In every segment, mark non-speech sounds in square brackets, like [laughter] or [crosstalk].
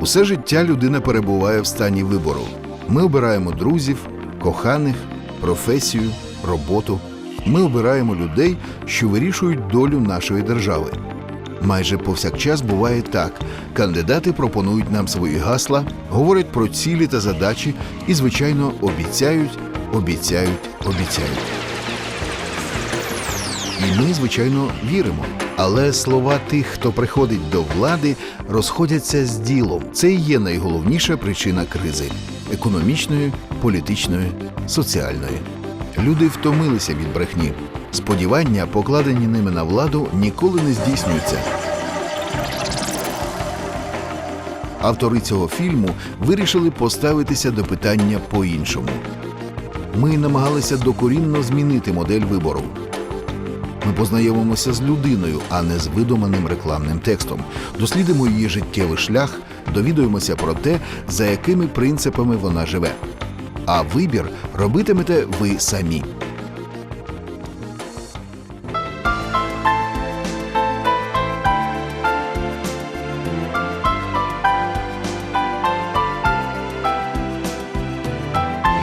Усе життя людина перебуває в стані вибору. Ми обираємо друзів, коханих, професію, роботу. Ми обираємо людей, що вирішують долю нашої держави. Майже повсякчас буває так: кандидати пропонують нам свої гасла, говорять про цілі та задачі і, звичайно, обіцяють, обіцяють, обіцяють. І ми, звичайно, віримо. Але слова тих, хто приходить до влади, розходяться з ділом. Це і є найголовніша причина кризи економічної, політичної, соціальної. Люди втомилися від брехні. Сподівання, покладені ними на владу, ніколи не здійснюються. Автори цього фільму вирішили поставитися до питання по-іншому. Ми намагалися докорінно змінити модель вибору. Ми познайомимося з людиною, а не з видуманим рекламним текстом. Дослідимо її життєвий шлях, довідуємося про те, за якими принципами вона живе. А вибір робитимете ви самі.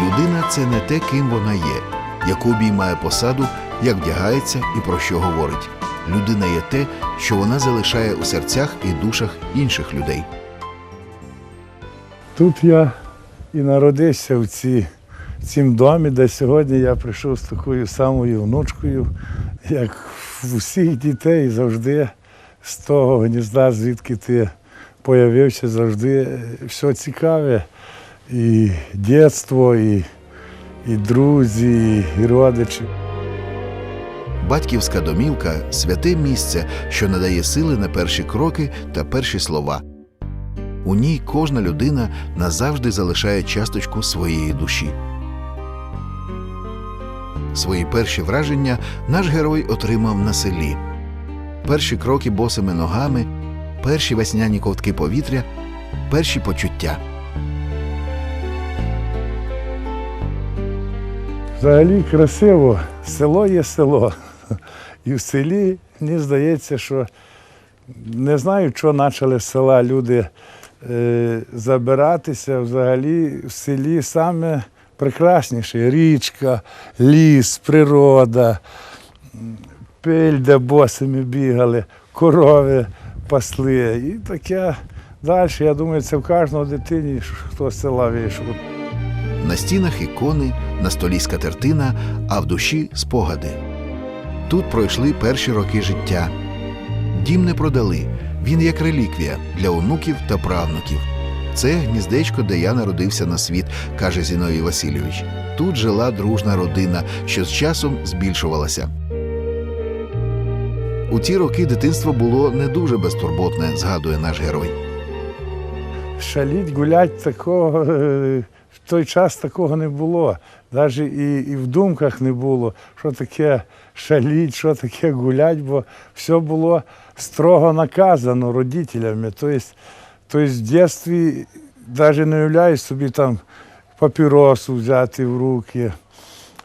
Людина це не те, ким вона є, яку обіймає посаду, як вдягається і про що говорить. Людина є те, що вона залишає у серцях і душах інших людей. Тут я і народився в, ці, в цім домі, де сьогодні я прийшов з такою самою внучкою, як в усіх дітей завжди з того гнізда, звідки ти появився, завжди все цікаве. І дитинство, і, і друзі, і родичі. Батьківська домівка святе місце, що надає сили на перші кроки та перші слова. У ній кожна людина назавжди залишає часточку своєї душі. Свої перші враження наш герой отримав на селі. Перші кроки босими ногами, перші весняні ковтки повітря, перші почуття. Взагалі красиво, село є село. І в селі, мені здається, що не знаю, що почали з села люди е, забиратися. Взагалі в селі саме прекрасніше. Річка, ліс, природа, пиль, де босими бігали, корови пасли. І таке далі. Я думаю, це в кожного дитині, хто з села вийшов. На стінах ікони, на столі скатертина, а в душі спогади. Тут пройшли перші роки життя. Дім не продали. Він як реліквія для онуків та правнуків. Це гніздечко, де я народився на світ, каже Зіновій Васильович. Тут жила дружна родина, що з часом збільшувалася. У ті роки дитинство було не дуже безтурботне, згадує наш герой. Шаліть, гулять такого е, в той час такого не було. Навіть і, і в думках не було, що таке шаліть, що таке гулять, бо все було строго наказано родителями. Тобто, тобто в дитинстві навіть не уявляєш собі там папіросу взяти в руки,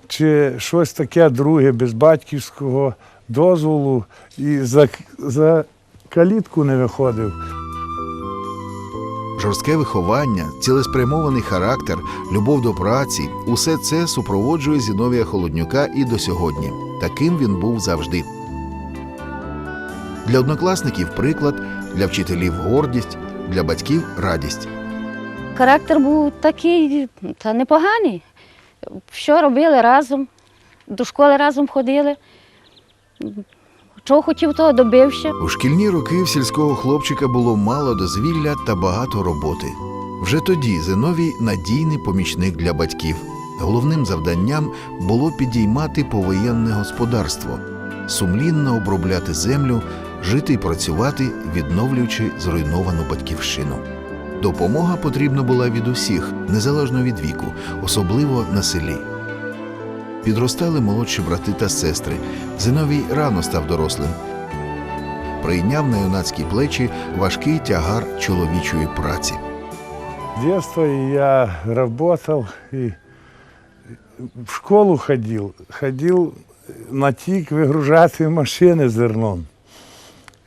чи щось таке друге без батьківського дозволу і за, за калітку не виходив. Жорстке виховання, цілеспрямований характер, любов до праці усе це супроводжує Зіновія Холоднюка і до сьогодні. Таким він був завжди. Для однокласників приклад, для вчителів гордість, для батьків радість. Характер був такий, та непоганий. Що робили разом, до школи разом ходили. Чого хотів, того добився. У шкільні роки в сільського хлопчика було мало дозвілля та багато роботи. Вже тоді Зиновій надійний помічник для батьків. Головним завданням було підіймати повоєнне господарство, сумлінно обробляти землю, жити і працювати, відновлюючи зруйновану батьківщину. Допомога потрібна була від усіх, незалежно від віку, особливо на селі. Підростали молодші брати та сестри. Зиновій рано став дорослим. Прийняв на юнацькі плечі важкий тягар чоловічої праці. С детства я работал и в школу ходил. Ходил на тік вигружати машини зерном.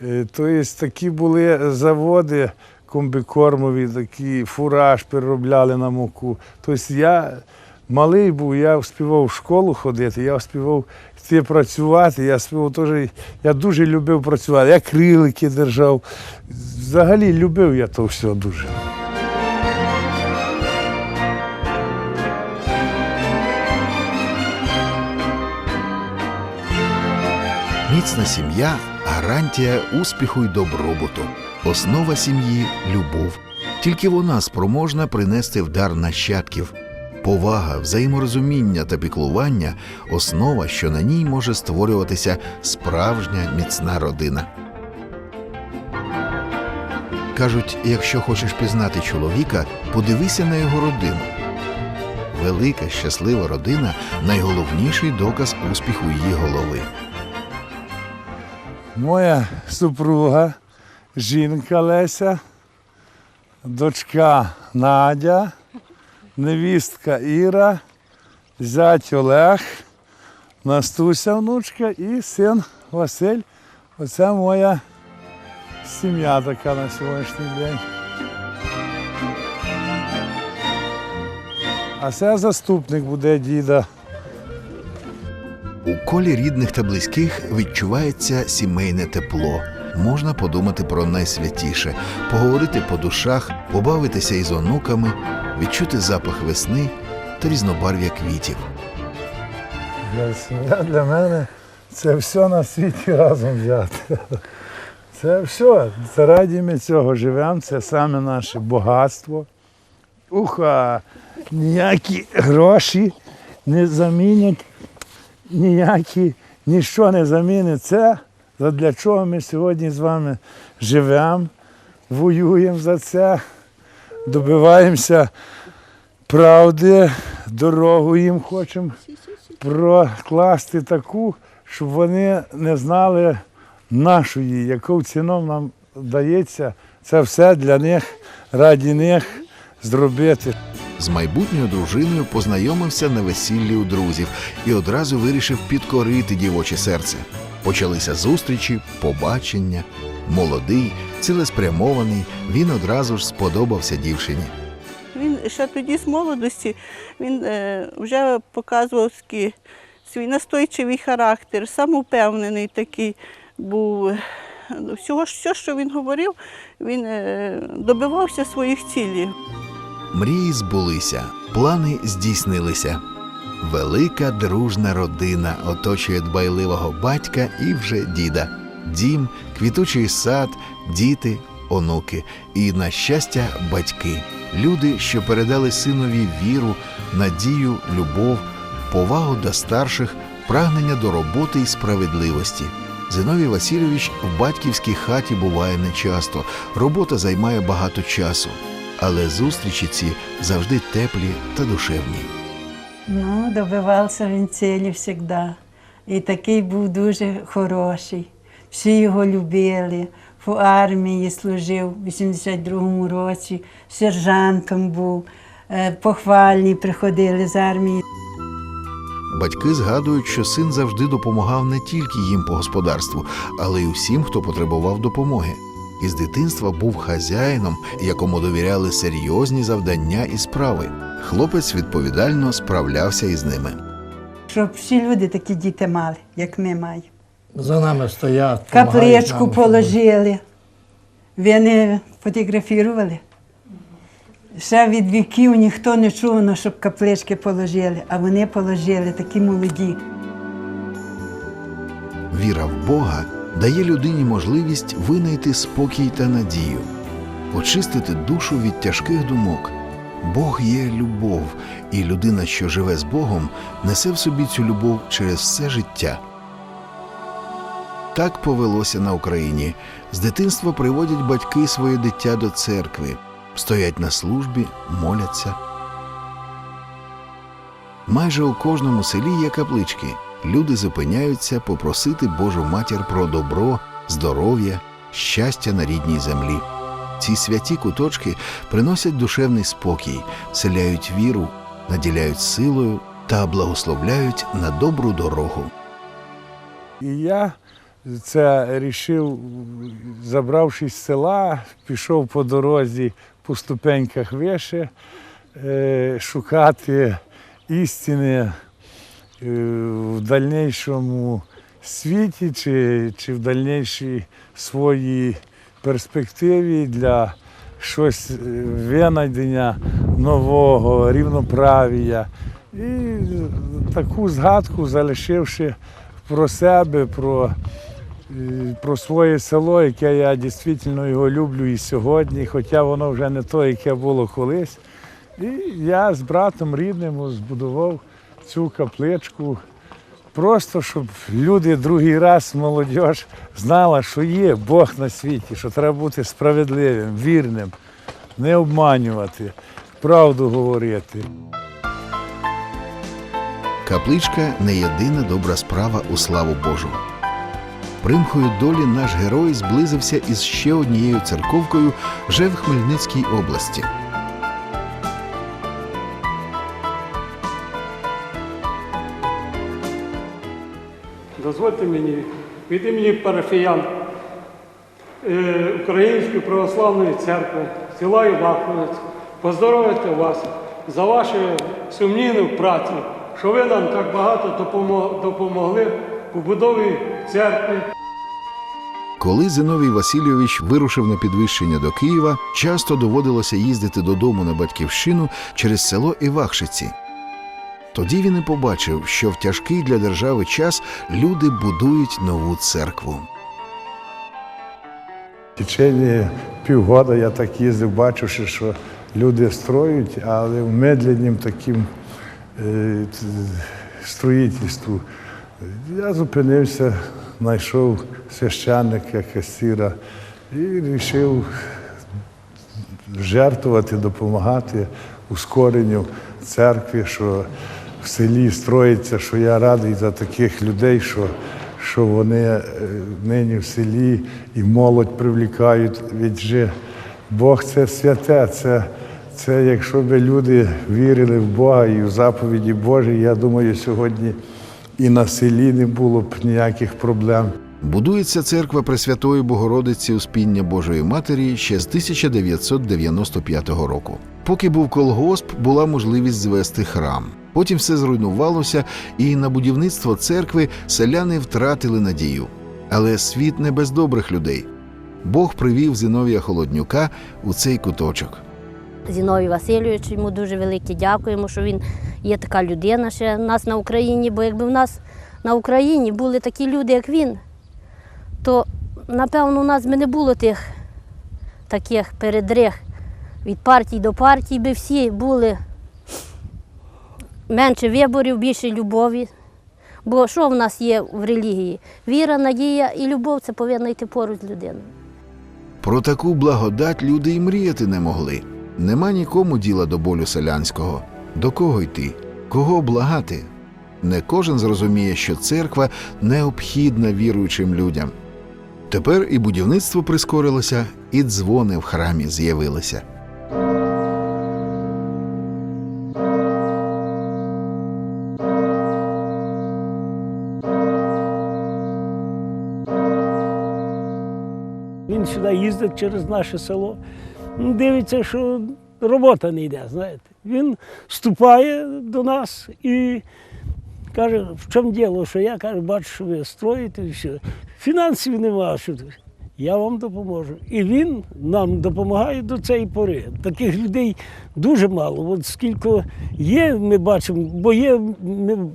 Е, Тобто такі були заводи, комбікормові, такі фураж переробляли на муку. Тобто я малий був, я співав в школу ходити, я співав йти працювати, я співав теж, я дуже любив працювати, я крилики держав. Взагалі любив я то все дуже. Міцна сім'я гарантія успіху й добробуту. Основа сім'ї любов. Тільки вона спроможна принести в дар нащадків. Повага, взаєморозуміння та піклування основа, що на ній може створюватися справжня міцна родина. Кажуть, якщо хочеш пізнати чоловіка, подивися на його родину. Велика щаслива родина найголовніший доказ успіху її голови. Моя супруга, жінка Леся, дочка Надя, невістка Іра, зять Олег, Настуся внучка і син Василь. Оце моя сім'я така на сьогоднішній день. А це заступник буде діда. У колі рідних та близьких відчувається сімейне тепло. Можна подумати про найсвятіше, поговорити по душах, побавитися із онуками, відчути запах весни та різнобарв'я квітів. Для, сім'я для мене це все на світі разом взяти. [laughs] Це все. Заради ми цього живемо, це саме наше багатство. Уха, ніякі гроші не замінять, ніякі, ніщо не замінить це, для чого ми сьогодні з вами живемо, воюємо за це, добиваємося правди, дорогу їм хочемо прокласти таку, щоб вони не знали нашої, яку ціну нам дається це все для них, раді них зробити. З майбутньою дружиною познайомився на весіллі у друзів і одразу вирішив підкорити дівоче серце. Почалися зустрічі, побачення. Молодий, цілеспрямований, він одразу ж сподобався дівчині. Він ще тоді з молодості він е, вже показував свій настойчивий характер, самовпевнений такий був. Всього, все, що він говорив, він е, добивався своїх цілей. Мрії збулися, плани здійснилися. Велика дружна родина оточує дбайливого батька і вже діда. Дім, квітучий сад, діти, онуки і, на щастя, батьки. Люди, що передали синові віру, надію, любов, повагу до старших, прагнення до роботи і справедливості. Зиновій Васильович в батьківській хаті буває нечасто, робота займає багато часу, але зустрічі ці завжди теплі та душевні. Ну, добивався він цілі завжди. І такий був дуже хороший. Всі його любили. В армії служив у 82-му році, сержантом був, е, похвальні приходили з армії. Батьки згадують, що син завжди допомагав не тільки їм по господарству, але й усім, хто потребував допомоги. Із дитинства був хазяїном, якому довіряли серйозні завдання і справи. Хлопець відповідально справлявся із ними. Щоб всі люди такі діти мали, як ми маємо. За нами стоять. Капличку нам. положили. Ви не фотографували? Ще від віків ніхто не чув, ну, щоб каплички положили, а вони положили такі молоді. Віра в Бога дає людині можливість винайти спокій та надію, очистити душу від тяжких думок. Бог є любов, і людина, що живе з Богом, несе в собі цю любов через все життя. Так повелося на Україні. З дитинства приводять батьки своє дитя до церкви, стоять на службі, моляться. Майже у кожному селі є каплички. Люди зупиняються попросити Божу матір про добро, здоров'я, щастя на рідній землі. Ці святі куточки приносять душевний спокій, вселяють віру, наділяють силою та благословляють на добру дорогу. І я це рішив, забравшись з села, пішов по дорозі по ступеньках вище, е, шукати істини е, в дальнішому світі чи, чи в дальнішій своїй перспективі для щось е, винайдення нового, рівноправія. І таку згадку залишивши про себе, про, е, про своє село, яке я дійсно його люблю і сьогодні, хоча воно вже не те, яке було колись. І я з братом рідним збудував цю капличку. Просто щоб люди другий раз, молодь, знала, що є Бог на світі, що треба бути справедливим, вірним, не обманювати, правду говорити. Капличка не єдина добра справа у славу Божу. Примхою долі наш герой зблизився із ще однією церковкою вже в Хмельницькій області. Дозвольте мені від імені парафіян е, Української православної церкви села Іваховець поздоровити вас за вашу сумнівну працю, що ви нам так багато допомогли у будові церкви. Коли Зиновій Васильович вирушив на підвищення до Києва, часто доводилося їздити додому на батьківщину через село Івахшиці. Тоді він і побачив, що в тяжкий для держави час люди будують нову церкву. В течение півгода я так їздив, бачивши, що люди строють, але в медленнім таким е, строїтельству. Я зупинився, знайшов священника, касіра і вирішив жертвувати, допомагати ускоренню церкви, що в селі строїться, що я радий за таких людей, що, що вони е, нині в селі і молодь привлікають. Відже Бог це святе, це, це якщо б люди вірили в Бога і в заповіді Божі, я думаю, сьогодні і на селі не було б ніяких проблем. Будується церква Пресвятої Богородиці Успіння Божої Матері ще з 1995 року. Поки був колгосп, була можливість звести храм. Потім все зруйнувалося, і на будівництво церкви селяни втратили надію. Але світ не без добрих людей. Бог привів Зиновія Холоднюка у цей куточок. Зінові Васильовичу йому дуже велике дякуємо, що він є така людина ще в нас на Україні. Бо якби в нас на Україні були такі люди, як він, то напевно у нас би не було тих таких передриг від партій до партій, би всі були менше виборів, більше любові. Бо що в нас є в релігії? Віра, надія і любов це повинна йти поруч з людиною. Про таку благодать люди й мріяти не могли. Нема нікому діла до болю селянського. До кого йти? Кого благати? Не кожен зрозуміє, що церква необхідна віруючим людям. Тепер і будівництво прискорилося, і дзвони в храмі з'явилися. Він сюди їздить через наше село. Ну, Дивиться, що робота не йде, знаєте. Він вступає до нас і каже, в чому діло, що я кажу, бачу, що ви строїте і все. Фінансів немає. Що? Я вам допоможу. І він нам допомагає до цієї пори. Таких людей дуже мало. От скільки є, ми бачимо, бо є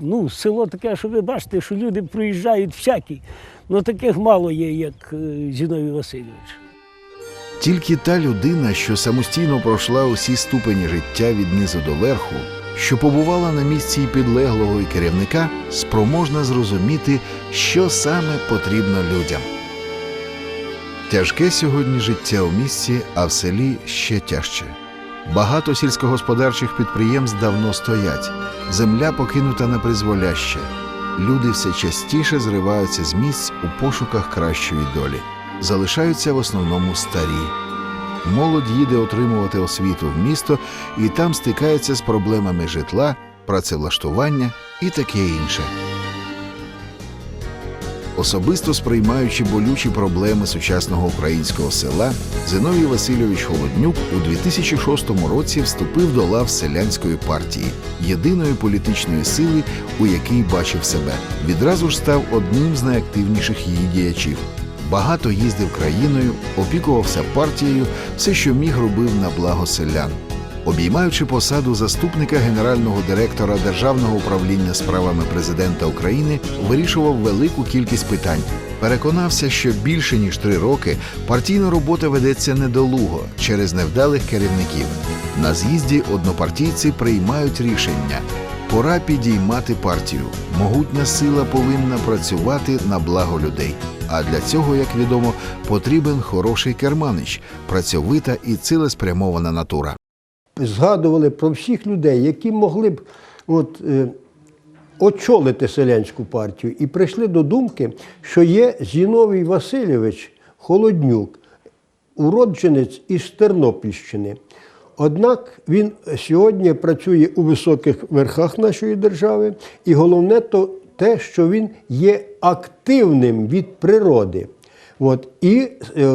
ну, село таке, що ви бачите, що люди приїжджають всякі. Ну таких мало є, як е, Зіновій Васильович. Тільки та людина, що самостійно пройшла усі ступені життя від низу до верху, що побувала на місці й підлеглого і керівника, спроможна зрозуміти, що саме потрібно людям. Тяжке сьогодні життя у місті, а в селі ще тяжче. Багато сільськогосподарчих підприємств давно стоять, земля покинута на призволяще. Люди все частіше зриваються з місць у пошуках кращої долі. Залишаються в основному старі. Молодь їде отримувати освіту в місто і там стикається з проблемами житла, працевлаштування і таке інше. Особисто сприймаючи болючі проблеми сучасного українського села, Зиновій Васильович Холоднюк у 2006 році вступив до лав селянської партії, єдиної політичної сили, у якій бачив себе. Відразу ж став одним з найактивніших її діячів. Багато їздив країною, опікувався партією, все, що міг, робив на благо селян. Обіймаючи посаду заступника генерального директора Державного управління справами президента України, вирішував велику кількість питань. Переконався, що більше ніж три роки партійна робота ведеться недолуго через невдалих керівників. На з'їзді однопартійці приймають рішення. Пора підіймати партію. Могутня сила повинна працювати на благо людей. А для цього, як відомо, потрібен хороший керманич, працьовита і цілеспрямована натура. Згадували про всіх людей, які могли б от, е, очолити селянську партію, і прийшли до думки, що є Зіновій Васильович Холоднюк, уродженець із Тернопільщини. Однак він сьогодні працює у високих верхах нашої держави, і головне то те, що він є активним від природи. От, і е,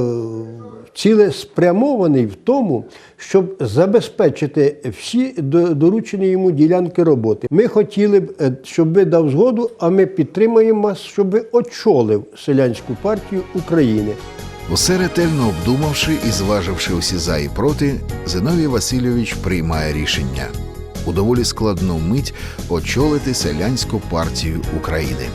цілеспрямований в тому, щоб забезпечити всі до- доручені йому ділянки роботи. Ми хотіли б, е, щоб ви дав згоду, а ми підтримуємо вас, щоб ви очолив селянську партію України. Усе ретельно обдумавши і зваживши усі за і проти, Зиновій Васильович приймає рішення у доволі складну мить очолити селянську партію України.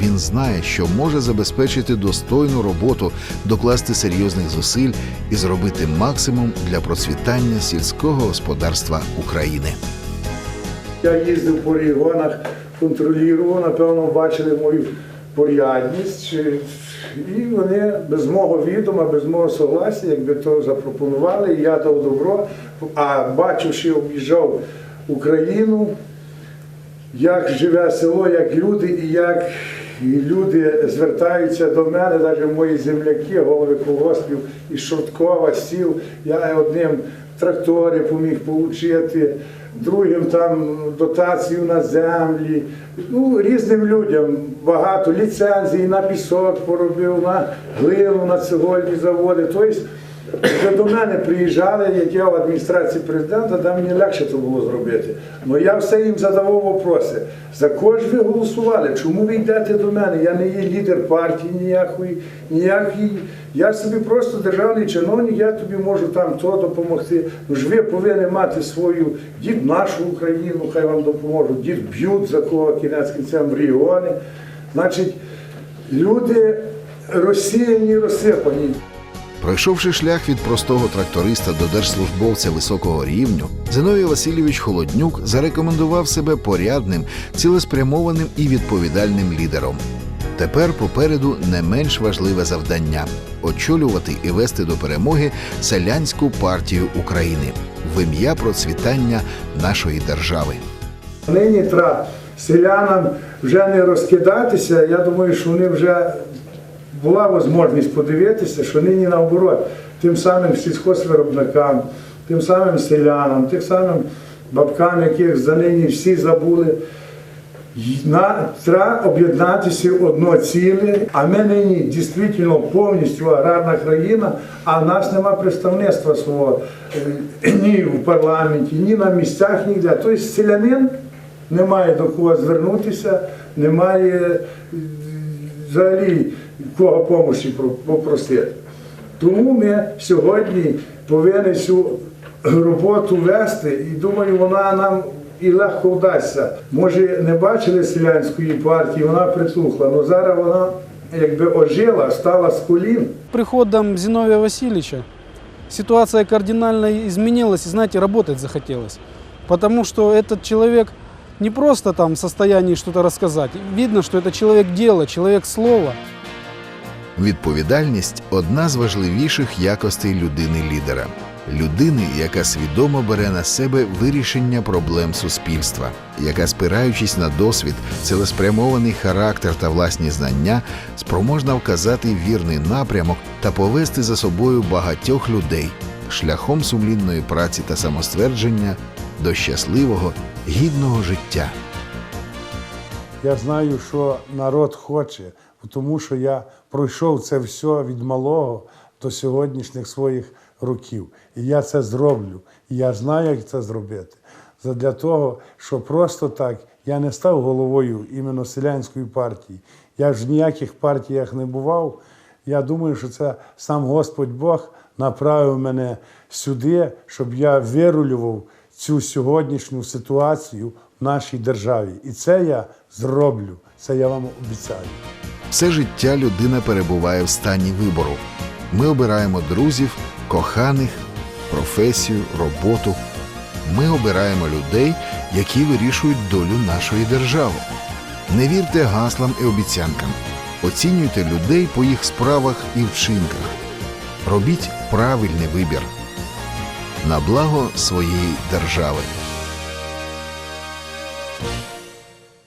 Він знає, що може забезпечити достойну роботу, докласти серйозних зусиль і зробити максимум для процвітання сільського господарства України. Я їздив по регіонах, контролював, напевно, бачили мою порядність. І вони без мого відома, без мого согласия, якби то запропонували, і я дав добро. А бачивши, об'їжджав Україну, як живе село, як люди, і як люди звертаються до мене, навіть мої земляки, голови колгоспів із Шорткова, сіл. Я одним трактори поміг отримати, другим там дотацію на землі. Ну, різним людям багато ліцензій на пісок поробив, на глину, на цегольні заводи. Тобто вже до мене приїжджали, як я в адміністрації президента, там мені легше це було зробити. Ну я все їм задавав вопроси. За кого ж ви голосували? Чому ви йдете до мене? Я не є лідер партії ніякої, ніякої. Я собі просто державний чиновник, я тобі можу там то допомогти. Ну ж ви повинні мати свою дід нашу Україну, хай вам допоможуть, дід б'ють за кого кінець кінцем регіони. Значить, люди розсіяні, розсипані. Пройшовши шлях від простого тракториста до держслужбовця високого рівню, Зиновій Васильович Холоднюк зарекомендував себе порядним, цілеспрямованим і відповідальним лідером. Тепер попереду не менш важливе завдання очолювати і вести до перемоги селянську партію України в ім'я процвітання нашої держави. Нині треба селянам вже не розкидатися. Я думаю, що вони вже була можливість подивитися, що нині наоборот, тим самим сільхозвиробникам, тим самим селянам, тим самим бабкам, яких за нині всі забули. Треба об'єднатися в одно ціле, а ми нині дійсно повністю аграрна країна, а в нас нема представництва свого е, ні в парламенті, ні на місцях, ніде. Тобто селянин не має до кого звернутися, немає е, взагалі кого допомоги попросити. Тому ми сьогодні повинні цю роботу вести, і думаю, вона нам і легко вдасться. Може, не бачили селянської партії, вона притухла, але зараз вона якби ожила, стала з колін. приходом Зиновия Васильевича ситуация кардинально изменилась, и, знаете, работать захотелось. Потому что этот человек не просто там в состоянии что-то рассказать. Видно, что это человек дела, человек слова. Відповідальність одна з важливіших якостей людини-лідера, людини, яка свідомо бере на себе вирішення проблем суспільства, яка, спираючись на досвід, цілеспрямований характер та власні знання, спроможна вказати вірний напрямок та повести за собою багатьох людей шляхом сумлінної праці та самоствердження до щасливого, гідного життя. Я знаю, що народ хоче. тому що я пройшов це все від малого до сьогоднішніх своїх років. І я це зроблю. І я знаю, як це зробити. Задля того, що просто так я не став головою іменно селянської партії. Я ж в ніяких партіях не бував. Я думаю, що це сам Господь Бог направив мене сюди, щоб я вирулював цю сьогоднішню ситуацію в нашій державі. І це я зроблю. Це я вам обіцяю. Все життя людина перебуває в стані вибору. Ми обираємо друзів, коханих, професію, роботу. Ми обираємо людей, які вирішують долю нашої держави. Не вірте гаслам і обіцянкам. Оцінюйте людей по їх справах і вчинках. Робіть правильний вибір на благо своєї держави.